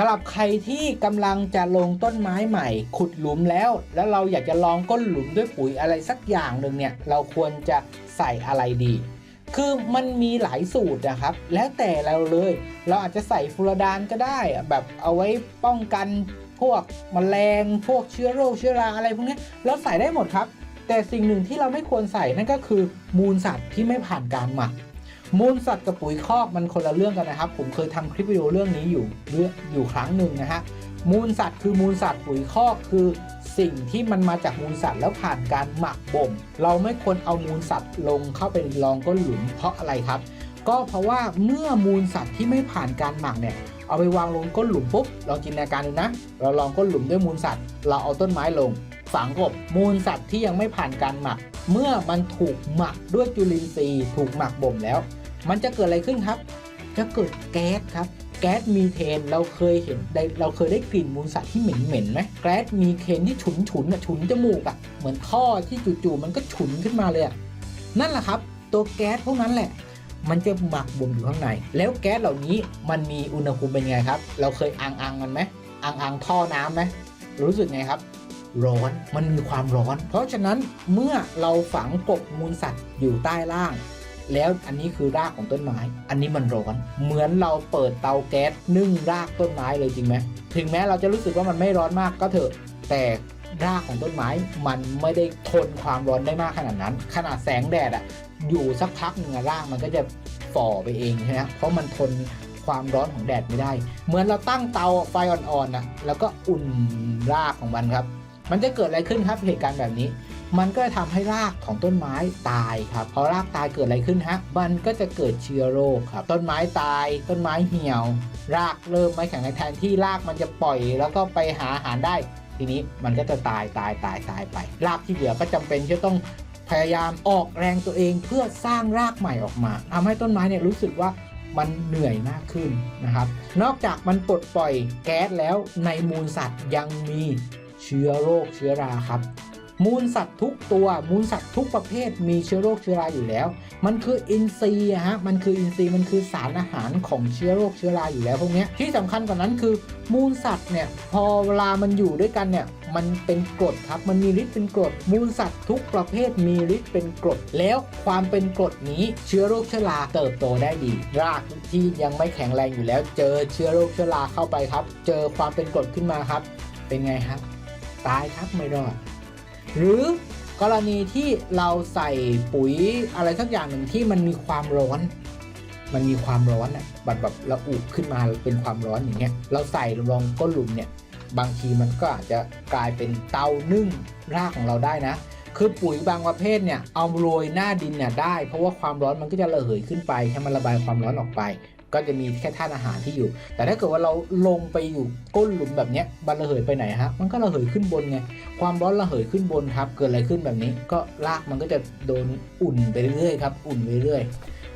สำหรับใครที่กำลังจะลงต้นไม้ใหม่ ขุดหลุมแล้ว แล้วเราอยากจะลองก้นหลุมด้วยปุ๋ยอะไรสักอย่างหนึ่งเนี่ยเราควรจะใส่อะไรดี คือมันมีหลายสูตรนะครับ แล้วแต่เราเลย เราอาจจะใส่ฟูรดานก็ได้แบบเอาไว้ป้องกันพวกแมลงพวกเชื้อโรคเชื้อราอะไรพวกนี้เราใส่ได้หมดครับ แต่สิ่งหนึ่งที่เราไม่ควรใส่นั่นก็คือมูลสัตว์ที่ไม่ผ่านการหมัก มูลสัตว์กับปุ๋ยคอกมันคนละเรื่องกันนะครับ ผมเคยทำคลิปวิดีโอเรื่องนี้อยู่เรื่องอยู่ครั้งหนึ่งนะฮะมูลสัตว์คือมูลสัตว์ปุ๋ยคอกคือสิ่งที่มันมาจากมูลสัตว์แล้วผ่านการหมักบ่ม เราไม่ควรเอามูลสัตว์ลงเข้าไปลองก้นหลุมเพราะอะไรครับ ก็เพราะว่าเมื่อมูลสัตว์ที่ไม่ผ่านการหมักเนี่ยเอาไปวางลงก้นหลุมปุ๊บลองจินตนาการดูนะ เราลองก้นหลุมด้วยมูลสัตว์ เราเอาต้นไม้ลง ฝังกบมูลสัตว์ที่ยังไม่ผ่านการหมัก เมื่อมันถูกหมักด้วยจุลินทรีย์ถูกหมักบ่มแล้ว มันจะเกิดอะไรขึ้นครับ จะเกิดแก๊สครับ แก๊สมีเทนเราเคยเห็นได้เราเคยได้กลิ่นมูลสัตว์ที่เหม็นเหม็นไหมแก๊สมีเทนที่ฉุนฉุนอะฉุนจมูกอะเหมือนท่อที่จู่ๆมันก็ฉุนขึ้นมาเลยอะนั่นแหละครับ ตัวแก๊สพวกนั้นแหละมันจะหมักบ่มอยู่ข้างใน แล้วแก๊สเหล่านี้มันมีอุณหภูมิเป็นไงครับ เราเคยอังอังมันไหมอังอังท่อน้ำไหมรู้สึกไงครับ ร้อน มันมีความร้อน เพราะฉะนั้นเมื่อเราฝังกบมูลสัตว์อยู่ใต้ล่าง แล้วอันนี้คือรากของต้นไม้ อันนี้มันร้อน เหมือนเราเปิดเตาแก๊สนึ่งรากต้นไม้เลยจริงไหมถึงแม้เราจะรู้สึกว่ามันไม่ร้อนมากก็เถอะแต่รากของต้นไม้มันไม่ได้ทนความร้อนได้มากขนาดนั้น ขนาดแสงแดดอะอยู่สักพักหนึ่งรากมันก็จะฝ่อไปเองใช่ไหมเพราะมันทนความร้อนของแดดไม่ได้ เหมือนเราตั้งเตาไฟอ่อนๆอะแล้วก็อุ่นรากของมันครับ มันจะเกิดอะไรขึ้นครับเหตุการณ์แบบนี้ มันก็จะทำให้รากของต้นไม้ตายครับพอรากตายเกิดอะไรขึ้นฮะมันก็จะเกิดเชื้อโรคครับ ต้นไม้ตาย ต้นไม้เหี่ยว รากเริ่มไม่แข็งแรงแทนที่รากมันจะปล่อย แล้วก็ไปหาอาหารได้ ทีนี้มันก็จะตายตายตายตายไป รากที่เหลือก็จำเป็นที่ต้องพยายามออกแรงตัวเองเพื่อสร้างรากใหม่ออกมาทำให้ต้นไม้เนี่ยรู้สึกว่ามันเหนื่อยมากขึ้นนะครับ นอกจากมันปลดปล่อยแก๊สแล้วในมูลสัตว์ยังมี เชื้อโรคเชื้อราครับ มูลสัตว์ทุกตัว มูลสัตว์ทุกประเภทมีเชื้อโรคเชื้อราอยู่แล้ว มันคืออินทรีย์อะฮะมันคืออินทรีย์มันคือสารอาหารของเชื้อโรคเชื้อราอยู่แล้วพวกนี้ที่สำคัญกว่านั้นคือ มูลสัตว์เนี่ยพอเวลามันอยู่ด้วยกันเนี่ยมันเป็นกรดครับ มันมีฤทธิ์เป็นกรด มูลสัตว์ทุกประเภทมีฤทธิ์เป็นกรด แล้วความเป็นกรดนี้เชื้อโรคเชื้อราเติบโตได้ดี รากที่ยังไม่แข็งแรงอยู่แล้ว เจอเชื้อโรคเชื้อราเข้าไปครับ เจอความเป็นกรดขึ้นมาครับ เป็นไงครับ ตายครับไม่รอด หรือกรณีที่เราใส่ปุ๋ยอะไรสักอย่างหนึ่งที่มันมีความร้อน มันมีความร้อนอะแบบแบบระอุขึ้นมาเป็นความร้อนอย่างเงี้ย เราใส่ลงก้นหลุมเนี่ย บางทีมันก็อาจจะกลายเป็นเตานึ่งรากของเราได้นะ คือปุ๋ยบางประเภทเนี่ยเอาโรยหน้าดินเนี่ยได้ เพราะว่าความร้อนมันก็จะระเหยขึ้นไปให้มันระบายความร้อนออกไป ก็จะมีแค่ธาตุอาหารที่อยู่ แต่ถ้าเกิดว่าเราลงไปอยู่ก้นหลุมแบบเนี้ยมันระเหยไปไหนฮะมันก็ระเหยขึ้นบนไงความร้อนระเหยขึ้นบนครับ เกิดอะไรขึ้นแบบนี้ ก็รากมันก็จะโดนอุ่นไปเรื่อยๆครับอุ่นไปเรื่อย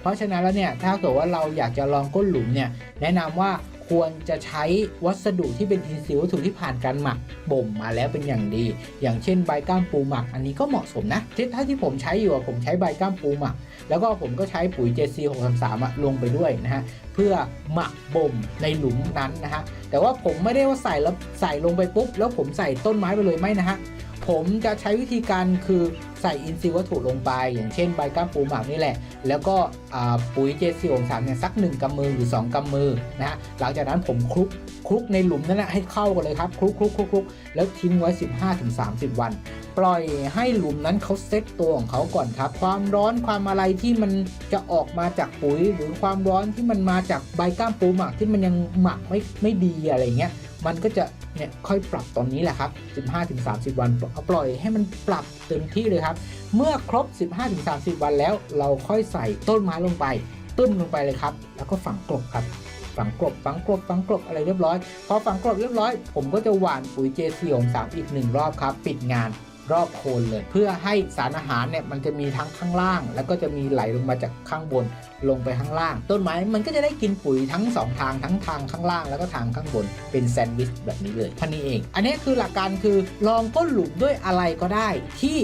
เพราะฉะนั้นแล้วเนี่ยถ้าเกิดว่าเราอยากจะลองก้นหลุมเนี่ยแนะนำว่า ควรจะใช้วัสดุที่เป็นอินทรีย์วัตถุที่ผ่านการหมักบ่มมาแล้วเป็นอย่างดี อย่างเช่นใบก้ามปูหมัก อันนี้ก็เหมาะสมนะที่ถ้าที่ผมใช้อยู่ผมใช้ใบก้ามปูหมัก แล้วก็ผมก็ใช้ปุ๋ย JC 633ลงไปด้วยนะฮะเพื่อหมักบ่มในหลุมนั้นนะฮะแต่ว่าผมไม่ได้ว่าใส่แล้วใส่ลงไปปุ๊บ แล้วผมใส่ต้นไม้ไปเลยไม่นะฮะ ผมจะใช้วิธีการคือใส่อินทรีย์วัตถุลงไป อย่างเช่นใบก้ามปูหมักนี่แหละ แล้วก็ปุ๋ย JC 633เนี่ยสัก 1กำมือหรือ 2กำมือนะฮะหลังจากนั้นผมคลุกคลุกในหลุมนั้นนะให้เข้ากันเลยครับคลุกคลุกคลุกคลุกแล้วทิ้งไว้ 15-30 วัน ปล่อยให้หลุมนั้นเขาเซ็ตตัวของเขาก่อนครับ ความร้อนความอะไรที่มันจะออกมาจากปุ๋ย หรือความร้อนที่มันมาจากใบก้ามปูหมักที่มันยังหมักไม่ไม่ดีอะไรเงี้ย มันก็จะเนี่ยค่อยปรับตอนนี้แหละครับ 15-30 วันเอาปล่อยให้มันปรับเต็มที่เลยครับ เมื่อครบ 15-30 วันแล้วเราค่อยใส่ต้นไม้ลงไปตึ้มลงไปเลยครับ แล้วก็ฝังกลบครับ ฝังกลบ ฝังกลบ ฝังกลบอะไรเรียบร้อย พอฝังกลบเรียบร้อย ผมก็จะหว่านปุ๋ย JC ของ3อีกหนึ่งรอบครับ ปิดงาน รอบโคนเลย เพื่อให้สารอาหารเนี่ยมันจะมีทั้งข้างล่าง แล้วก็จะมีไหลลงมาจากข้างบนลงไปข้างล่าง ต้นไม้มันก็จะได้กินปุ๋ยทั้งสองทางทั้งทางข้างล่างแล้วก็ทางข้างบนเป็นแซนด์วิชแบบนี้เลยท่านี้เอง อันนี้คือหลักการคือลองก้นหลุมด้วยอะไรก็ได้ที่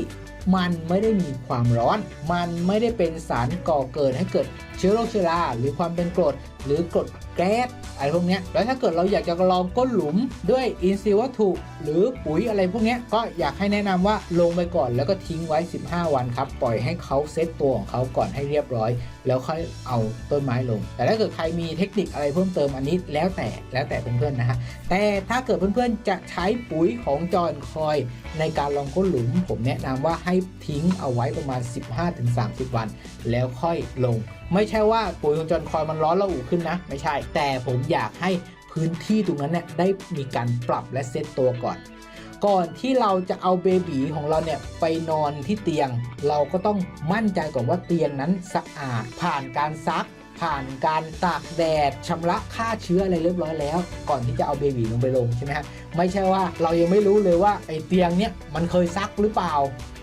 มันไม่ได้มีความร้อน มันไม่ได้เป็นสารก่อเกิดให้เกิดเชื้อโรคเชื้อราหรือความเป็นกรด หรือกรดแก๊สอะไรพวกนี้แล้วถ้าเกิดเราอยากจะลองก้นหลุมด้วยอินทรีย์วัตถุ หรือปุ๋ยอะไรพวกนี้ก็อยากให้แนะนำว่าลงไปก่อนแล้วก็ทิ้งไว้ 15 วันครับ ปล่อยให้เขาเซตตัวของเขาก่อนให้เรียบร้อย แล้วค่อยเอาต้นไม้ลง แต่ถ้าเกิดใครมีเทคนิคอะไรเพิ่มเติมอันนี้แล้วแต่แล้วแต่เพื่อนๆนะฮะแต่ถ้าเกิดเพื่อนๆจะใช้ปุ๋ยของจอนคอย ในการลองก้นหลุม ผมแนะนำว่าให้ทิ้งเอาไว้ประมาณ 15-30 วัน แล้วค่อยลง ไม่ใช่ว่าปุ๋ยของจอนคอยมันร้อนระอุขึ้นนะ ไม่ใช่ แต่ผมอยากให้พื้นที่ตรงนั้นเนี่ยได้มีการปรับและเซตตัวก่อน ก่อนที่เราจะเอาเบบีของเราเนี่ยไปนอนที่เตียง เราก็ต้องมั่นใจก่อนว่าเตียงนั้นสะอาดผ่านการซัก ผ่านการตากแดดชำระฆ่าเชื้ออะไรเรียบร้อยแล้ว ก่อนที่จะเอาเบบีลงไปลงใช่ไหมฮะไม่ใช่ว่าเรายังไม่รู้เลยว่าไอ้เตียงเนี่ยมันเคยซักหรือเปล่า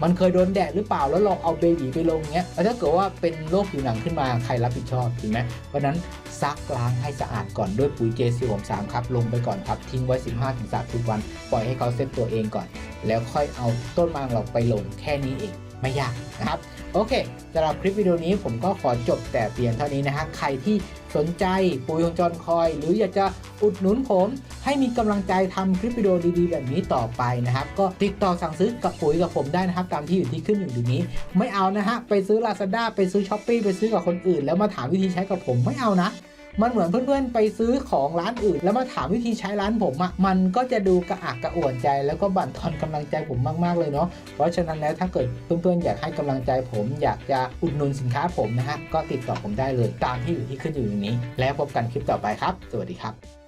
มันเคยโดนแดดหรือเปล่าแล้วเราเอาเบบีไปลงเงี้ยแล้วถ้าเกิดว่าเป็นโรคผิวหนังขึ้นมาใครรับผิดชอบจริงไหมเพราะนั้นซักล้างให้สะอาดก่อนด้วยปุ๋ยเจซีผมสามครับลงไปก่อนครับทิ้งไว้ 15-30วัน ปล่อยให้เขาเซตตัวเองก่อน แล้วค่อยเอาต้นม้ของเราไปลงแค่นี้เองไม่ยากนะครับ โอเคสำหรับคลิปวิดีโอนี้ผมก็ขอจบแต่เพียงเท่านี้นะฮะ ใครที่สนใจปุ๋ยของจอนคอย หรืออยากจะอุดหนุนผม ให้มีกำลังใจทำคลิปวิดีโอดีๆ แบบนี้ต่อไปนะครับ ก็ติดต่อสั่งซื้อกับปุ๋ยกับผมได้นะครับ ตามที่อยู่ที่ขึ้นอยู่ดีนี้ ไม่เอานะฮะ ไปซื้อ Lazada ไปซื้อ s h อ p e e ไปซื้อกับคนอื่น แล้วมาถามวิธีใช้กับผมไม่เอานะ มันเหมือนเพื่อนๆไปซื้อของร้านอื่น แล้วมาถามวิธีใช้ร้านผมอะ่ะมันก็จะดูกระอักกระอ่วนใจ แล้วก็บั่นทอนกำลังใจผมมากๆเลยเนาะเพราะฉะนั้นแล้วถ้าเกิดเพื่อนๆอยากให้กำลังใจผม อยากจะอุดหนุนสินค้าผมนะฮะก็ติดต่อผมได้เลยตามที่อยู่ที่ขึ้นอยู่ตรงนี้ แล้วพบกันคลิปต่อไปครับ สวัสดีครับ